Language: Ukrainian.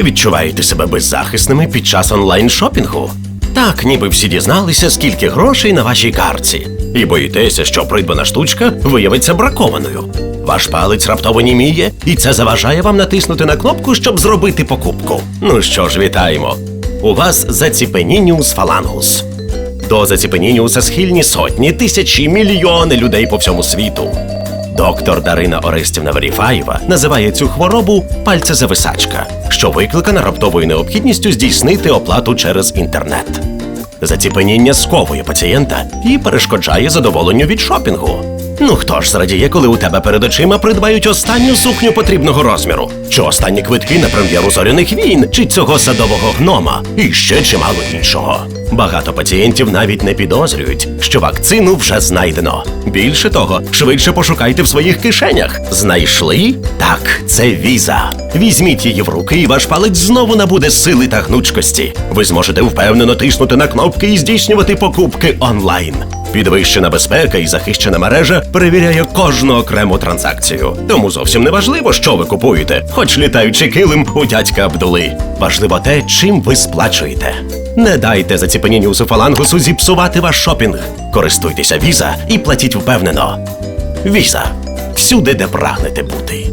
Відчуваєте себе беззахисними під час онлайн-шопінгу? Так, ніби всі дізналися, скільки грошей на вашій картці. І боїтеся, що придбана штучка виявиться бракованою. Ваш палець раптово німіє, і це заважає вам натиснути на кнопку, щоб зробити покупку. Ну що ж, вітаємо! У вас заціпенініус фалангус. До заціпенініуса схильні сотні, тисячі, мільйони людей по всьому світу. Доктор Дарина Орестівна Веріфаєва називає цю хворобу пальцезависачка, що викликана раптовою необхідністю здійснити оплату через інтернет. Заціпеніння сковує пацієнта і перешкоджає задоволенню від шопінгу. Ну хто ж зрадіє, коли у тебе перед очима придбають останню сукню потрібного розміру, чи останні квитки на прем'єру зоряних війн, чи цього садового гнома, і ще чимало іншого. Багато пацієнтів навіть не підозрюють, що вакцину вже знайдено. Більше того, швидше пошукайте в своїх кишенях. Знайшли? Так, це віза. Візьміть її в руки, і ваш палець знову набуде сили та гнучкості. Ви зможете впевнено тиснути на кнопки і здійснювати покупки онлайн. Підвищена безпека і захищена мережа перевіряє кожну окрему транзакцію. Тому зовсім не важливо, що ви купуєте, хоч літаючи килим у дядька Абдули. Важливо те, чим ви сплачуєте. Не дайте заціпенінню фалангусу зіпсувати ваш шопінг. Користуйтеся віза і платіть впевнено. Віза всюди, де прагнете бути.